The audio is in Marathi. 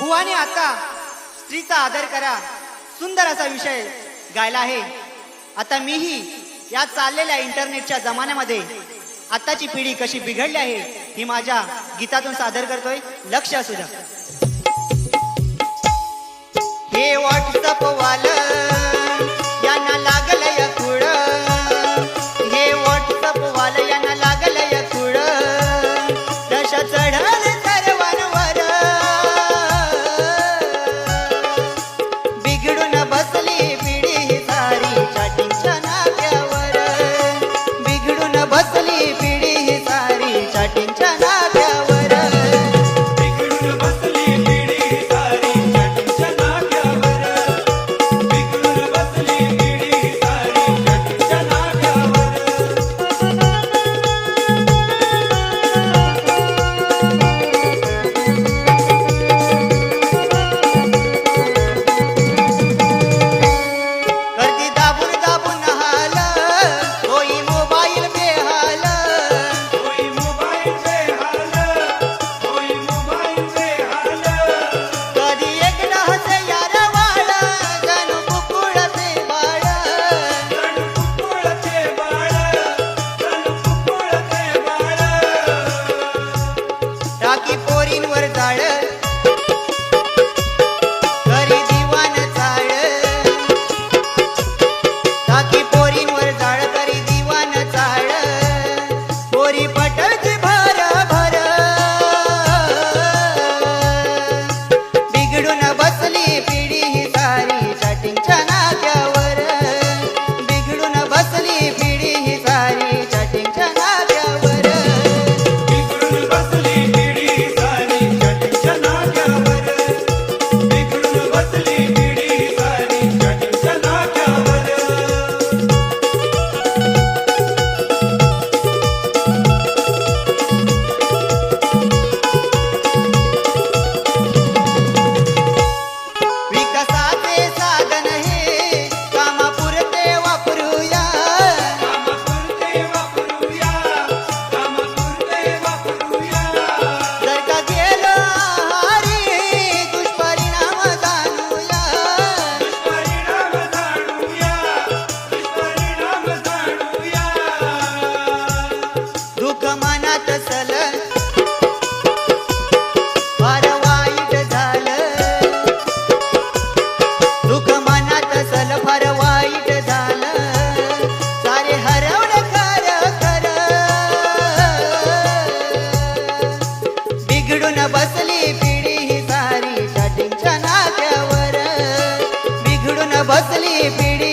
बुवाने आता स्त्रीचा आदर करा. सुंदर असा विषय गायला आहे. आता मीही या चाललेल्या इंटरनेटच्या जमान्यामध्ये आताची पिढी कशी बिघडली आहे ही माझ्या गीतातून सादर करतोय. लक्ष असू द्या. हे व्हॉट्सअप वाल गोरींवर जाळ. घरी जीवन झाड बिघडून बसली पिढी ही सारी शाटिंगच्या नात्यावर बिघडून बसली पिढी